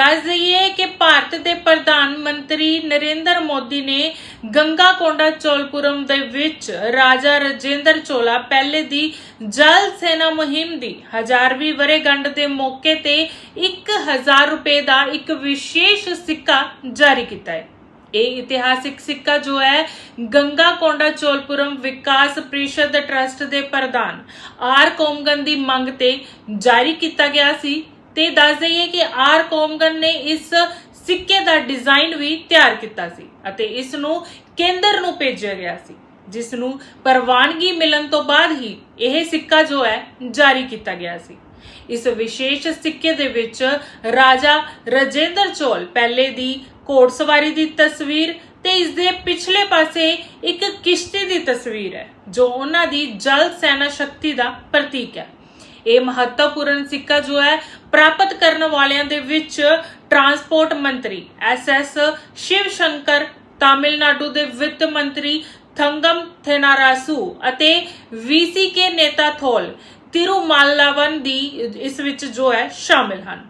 ਦੱਸ ਦਈਏ ਕਿ ਭਾਰਤ ਦੇ ਪ੍ਰਧਾਨ ਮੰਤਰੀ ਨਰਿੰਦਰ ਮੋਦੀ ਨੇ ਗੰਗਾ ਕੋਂਡਾ ਚੋਲਪੁਰਮ ਦੇ ਵਿੱਚ ਰਾਜਾ ਰਜੇਂਦਰ ਚੋਲਾ ਪਹਿਲੇ ਦੀ ਜਲ ਸੈਨਾ ਮੁਹਿੰਮ ਦੀ 1000ਵੀਂ ਵਰੇਗੰਢ ਦੇ ਮੌਕੇ ਤੇ 1000 ਰੁਪਏ ਦਾ ਇੱਕ ਵਿਸ਼ੇਸ਼ ਸਿੱਕਾ ਜਾਰੀ ਕੀਤਾ ਹੈ। ਇਹ ਇਤਿਹਾਸਿਕ ਸਿੱਕਾ ਜੋ ਹੈ ਗੰਗਾ ਕੋਂਡਾ ਚੋਲਪੁਰਮ ਵਿਕਾਸ ਪ੍ਰੀਸ਼ਦ ਟਰਸਟ ਦੇ ਪ੍ਰਧਾਨ ਆਰ ਕੋਮਗਨ ਦੀ ਮੰਗ ਤੇ ਜਾਰੀ ਕੀਤਾ ਗਿਆ ਸੀ। ਤੇ ਦੱਸ ਦਈਏ ਕਿ ਆਰ ਕੋਮਗਨ ਨੇ ਇਸ ਸਿੱਕੇ ਦਾ ਡਿਜ਼ਾਈਨ ਵੀ ਤਿਆਰ ਕੀਤਾ ਸੀ ਅਤੇ ਇਸ ਨੂੰ ਕੇਂਦਰ ਨੂੰ ਭੇਜਿਆ ਗਿਆ ਸੀ, ਜਿਸ ਨੂੰ ਪ੍ਰਵਾਨਗੀ ਮਿਲਣ ਤੋਂ ਬਾਅਦ ਹੀ ਇਹ ਸਿੱਕਾ ਜੋ ਹੈ ਜਾਰੀ ਕੀਤਾ ਗਿਆ ਸੀ। ਇਸ ਵਿਸ਼ੇਸ਼ ਸਿੱਕੇ ਦੇ ਵਿੱਚ ਰਾਜਾ ਰਜੇਂਦਰ ਚੋਲ ਪਹਿਲੇ ਦੀ ਘੋੜ ਸਵਾਰੀ ਦੀ ਤਸਵੀਰ ਤੇ ਇਸ ਦੇ ਪਿਛਲੇ ਪਾਸੇ ਇੱਕ ਕਿਸ਼ਤੀ ਦੀ ਤਸਵੀਰ ਹੈ, ਜੋ ਉਹਨਾਂ ਦੀ ਜਲ ਸੈਨਾ ਸ਼ਕਤੀ ਦਾ ਪ੍ਰਤੀਕ ਹੈ। ਇਹ ਮਹੱਤਵਪੂਰਨ ਸਿੱਕਾ ਜੋ ਹੈ, ਪ੍ਰਾਪਤ ਕਰਨ ਵਾਲਿਆਂ ਦੇ ਵਿੱਚ ਟਰਾਂਸਪੋਰਟ ਮੰਤਰੀ ਐਸ ਐਸ ਸ਼ਿਵ ਸ਼ੰਕਰ ਤਾਮਿਲਨਾਡੂ ਦੇ ਵਿੱਤ ਮੰਤਰੀ ਥੰਗਮ ਥੇਨਾਰਾਸੂ ਅਤੇ ਵੀਸੀਕੇ ਨੇਤਾ ਥੋਲ ਤਿਰੂਮਾਲਾਵਨ ਦੀ ਇਸ ਵਿੱਚ ਜੋ ਹੈ ਸ਼ਾਮਿਲ ਹਨ।